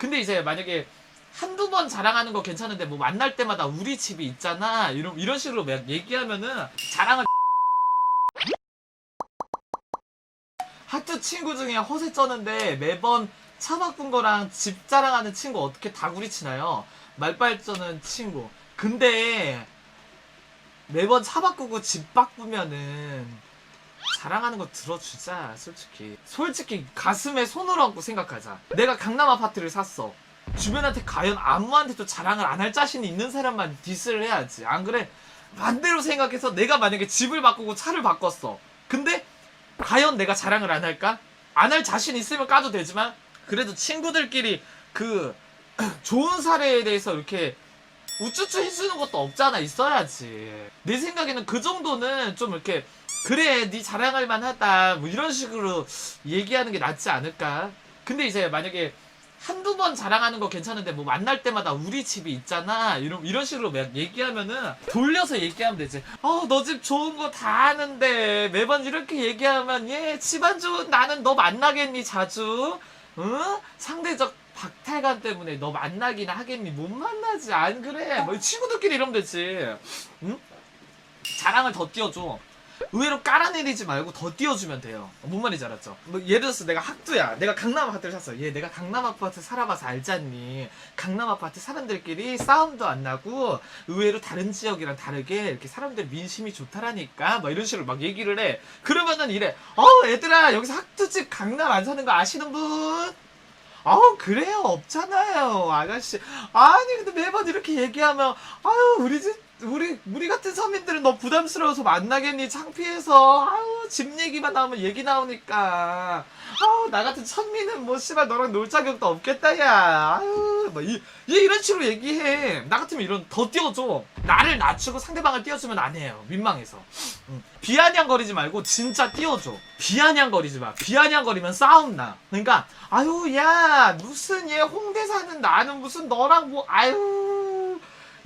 근데 이제 만약에 한두 번 자랑하는 거 괜찮은데 뭐 만날 때마다 우리 집이 있잖아 이런 이런 식으로 막 얘기하면은 자랑을 하트 친구 중에 허세 쩌는데 매번 차 바꾼 거랑 집 자랑하는 친구 어떻게 다구리 치나요? 말빨 쩌는 친구. 근데 매번 차 바꾸고 집 바꾸면은 자랑하는 거 들어주자 솔직히. 솔직히 가슴에 손을 얹고 생각하자. 내가 강남 아파트를 샀어. 주변한테 과연 아무한테도 자랑을 안 할 자신이 있는 사람만 디스를 해야지. 안 그래? 반대로 생각해서 내가 만약에 집을 바꾸고 차를 바꿨어. 근데 과연 내가 자랑을 안 할까? 안 할 자신 있으면 까도 되지만 그래도 친구들끼리 그 좋은 사례에 대해서 이렇게 우쭈쭈 해주는 것도 없잖아 있어야지. 내 생각에는 그 정도는 좀 이렇게 그래 네 자랑할 만하다. 뭐 이런 식으로 얘기하는 게 낫지 않을까? 근데 이제 만약에 한두 번 자랑하는 거 괜찮은데 뭐 만날 때마다 우리 집이 있잖아. 이런 이런 식으로 막 얘기하면은 돌려서 얘기하면 되지. 어 너 집 좋은 거 다 아는데 매번 이렇게 얘기하면 얘 집안 좋은 나는 너 만나겠니 자주? 응? 상대적 박탈감 때문에 너 만나긴 하겠니? 못 만나지. 안 그래. 뭐 친구들끼리 이러면 되지. 응? 자랑을 더 띄워줘 의외로 깔아내리지 말고 더 띄워주면 돼요. 뭔 말인지 알았죠? 뭐 예를 들어서 내가 학두야. 내가 강남 아파트를 샀어. 얘 내가 강남 아파트 살아봐서 알잖니. 강남 아파트 사람들끼리 싸움도 안 나고 의외로 다른 지역이랑 다르게 이렇게 사람들 민심이 좋다라니까. 막 이런 식으로 막 얘기를 해. 그러면은 이래. 어 얘들아 여기서 학두집 강남 안 사는 거 아시는 분? 아우 그래요 없잖아요 아가씨 아니 근데 매번 이렇게 얘기하면 아유 우리 집 우리 우리 같은 서민들은 너 부담스러워서 만나겠니? 창피해서. 아유 집 얘기만 나오면 얘기 나오니까. 아우 나 같은 천민은 뭐 씨발 너랑 놀 자격도 없겠다 야. 아유 뭐이 얘 이런 식으로 얘기해. 나 같으면 이런 더 띄워줘. 나를 낮추고 상대방을 띄워주면 안 해요. 민망해서. 응. 비아냥거리지 말고 진짜 띄워줘. 비아냥거리지 마. 비아냥거리면 싸움 나. 그러니까 아유 야 무슨 얘 홍대 사는 나는 무슨 너랑 뭐 아유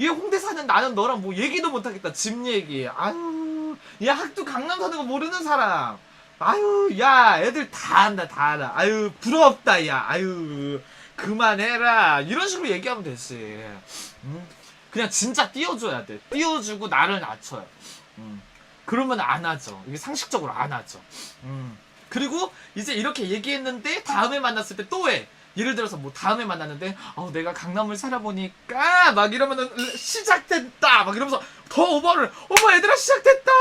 얘 홍대 사는 나는 너랑 뭐 얘기도 못하겠다. 집 얘기. 아유 얘 학도 강남 사는 거 모르는 사람. 아유 야 애들 다 안다 다 알아 아유 부럽다 야. 아유 그만해라. 이런 식으로 얘기하면 되지. 응? 그냥 진짜 띄워줘야 돼. 띄워주고 나를 낮춰요. 음. 그러면 안 하죠. 이게 상식적으로 안 하죠. 음. 그리고 이제 이렇게 얘기했는데 다음에 만났을 때 또 해. 예를 들어서 뭐 다음에 만났는데 어 내가 강남을 살아보니까 막 이러면은 시작됐다! 막 이러면서 더 오버를 어머 얘들아 시작됐다!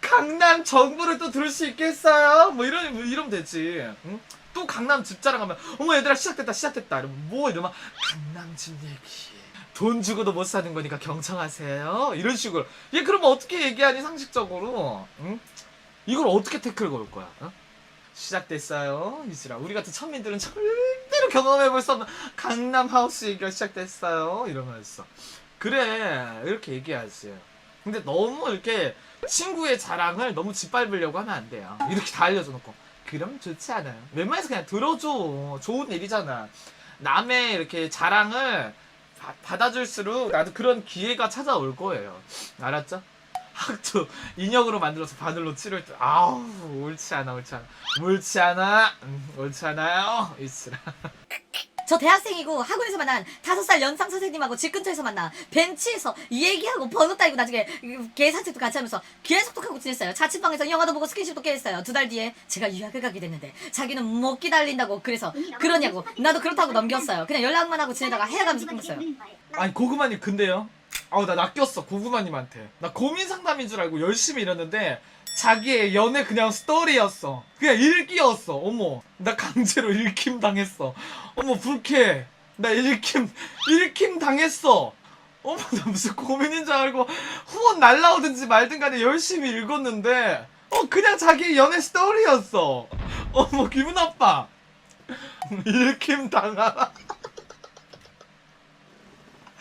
강남 정보를 또 들을 수 있겠어요? 뭐 이런 뭐 이러면 되지. 응? 또 강남 집 자랑하면 어머 얘들아 시작됐다 시작됐다! 이러면 뭐 이러면 강남 집 얘기. 돈 주고도 못 사는 거니까 경청하세요. 이런 식으로. 얘 그러면 어떻게 얘기하니 상식적으로? 응? 이걸 어떻게 태클 걸 거야? 어? 시작됐어요. 이지라. 우리 같은 천민들은 절대로 경험해볼 수 없는 강남 하우스 얘기가 시작됐어요. 이러면서. 그래. 이렇게 얘기하지. 근데 너무 이렇게 친구의 자랑을 너무 짓밟으려고 하면 안 돼요. 이렇게 다 알려줘 놓고. 그럼 좋지 않아요. 웬만해서 그냥 들어줘. 좋은 일이잖아. 남의 이렇게 자랑을 바- 받아줄수록 나도 그런 기회가 찾아올 거예요. 알았죠? 학도 인형으로 만들어서 바늘로 찌를 때 아우 옳지 않아 옳지 않아 옳지 않아 음, 옳지 않아요 이스라 저 대학생이고 학원에서 만난 다섯 살 연상 선생님하고 집 근처에서 만나 벤치에서 얘기하고 번호 따이고 나중에 개 산책도 같이 하면서 계속 톡하고 지냈어요. 자취방에서 영화도 보고 스킨십도 깨했어요. 두 달 뒤에 제가 유학을 가게 됐는데 자기는 못 기다린다고 그래서 그러냐고 나도 그렇다고 넘겼어요. 그냥 연락만 하고 지내다가 헤어가면서 끝났어요. 아니 고구마님 근데요 아우 나 낚였어 고구마님한테. 나 고민 상담인 줄 알고 열심히 일했는데 자기의 연애 그냥 스토리였어. 그냥 읽기였어. 어머 나 강제로 읽힘 당했어. 어머 불쾌해. 나 읽힘 읽힘 당했어. 어머 나 무슨 고민인 줄 알고 후원 날라오든지 말든 간에 열심히 읽었는데 어 그냥 자기 연애 스토리였어. 어머 기분 나빠. 읽힘 당하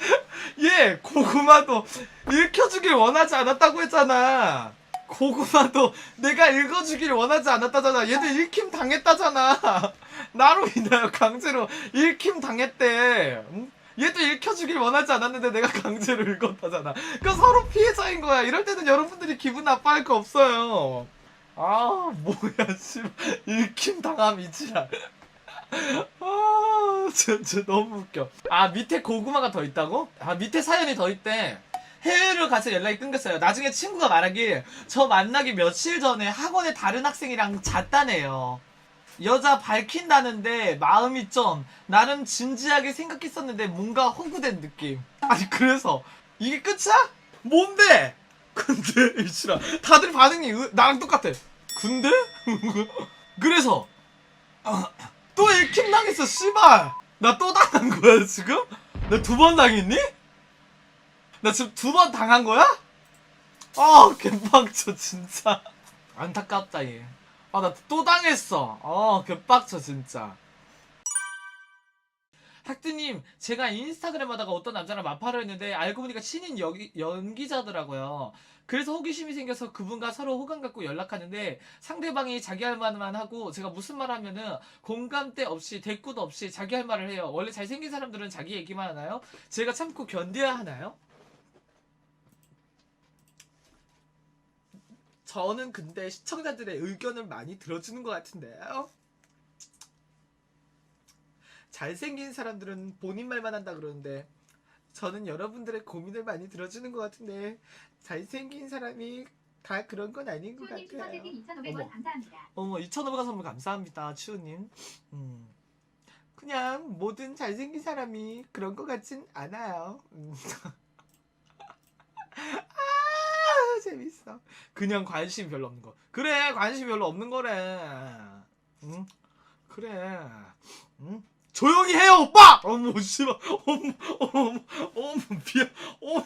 얘 고구마도 읽혀주길 원하지 않았다고 했잖아. 고구마도 내가 읽어주길 원하지 않았다잖아. 얘도 읽힘 당했다잖아. 나로 인하여 강제로 읽힘 당했대. 응? 얘도 읽혀주길 원하지 않았는데 내가 강제로 읽었다잖아. 그 서로 피해자인 거야. 이럴 때는 여러분들이 기분 나빠할 거 없어요. 아 뭐야 씨 읽힘 당함 이지라. 아 진짜 너무 웃겨 아 밑에 고구마가 더 있다고? 아 밑에 사연이 더 있대 해외를 가서 연락이 끊겼어요 나중에 친구가 말하길 저 만나기 며칠 전에 학원에 다른 학생이랑 잤다네요 여자 밝힌다는데 마음이 좀 나름 진지하게 생각했었는데 뭔가 호구된 느낌 아니 그래서 이게 끝이야? 뭔데? 근데 이씨라 다들 반응이 으- 나랑 똑같아 근데? 그래서 또 일킴 당했어 씨발 나 또 당한 거야 지금? 나 두 번 당했니? 나 지금 두 번 당한 거야? 아 개빡쳐 진짜 안타깝다 얘아나 또 당했어 어 개빡쳐 진짜 학드님 제가 인스타그램 하다가 어떤 남자랑 마파를 했는데 알고 보니까 신인 여기, 연기자더라고요 그래서 호기심이 생겨서 그분과 서로 호감 갖고 연락하는데 상대방이 자기 할 말만 하고 제가 무슨 말 하면은 공감대 없이 대꾸도 없이 자기 할 말을 해요 원래 잘생긴 사람들은 자기 얘기만 하나요? 제가 참고 견뎌야 하나요? 저는 근데 시청자들의 의견을 많이 들어주는 것 같은데요. 잘생긴 사람들은 본인 말만 한다 그러는데 저는 여러분들의 고민을 많이 들어주는 것 같은데 잘생긴 사람이 다 그런 건 아닌 것 추우님 같아요. 슈퍼채팅 2,500원 어머. 감사합니다. 어머 2,500원 선물 감사합니다 추우님. 음. 그냥 모든 잘생긴 사람이 그런 것 같진 않아요. 음. 아 재밌어. 그냥 관심 별로 없는 거. 그래 관심 별로 없는 거래. 응? 그래. 응? 조용히 해요 오빠. 어머 씨발. 어머 어머 어머 미안. 어머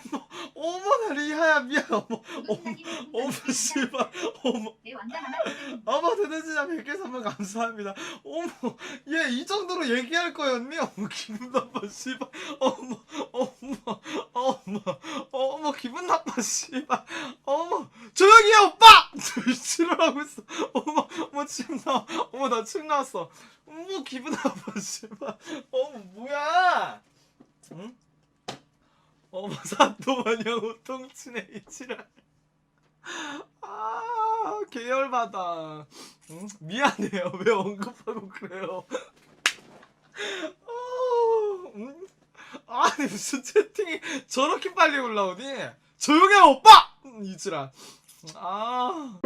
어머 나 리하야 미안. 어머 어머 어머 씨발. 어머 내 왕자 하나 어머 드드지자 100개 선물 감사합니다. 어머 얘 이 정도로 얘기할 거였니? 어머 기분 나빠 씨발. 어머 어머 어머 어머 기분 나빠 씨발. 어머 조용히 해 오빠! 싫어하고 있어. 어머 어머 침 나와 어머 나 침 나왔어. 어머 기분 나빠 씨발. 어머 뭐야? 응? 어머 사또 마냥 호통치네 이치라 아 계열받아 응? 미안해요. 왜 언급하고 그래요? 어, 응? 아니 무슨 채팅이 저렇게 빨리 올라오니? 조용해 오빠! 이지라 아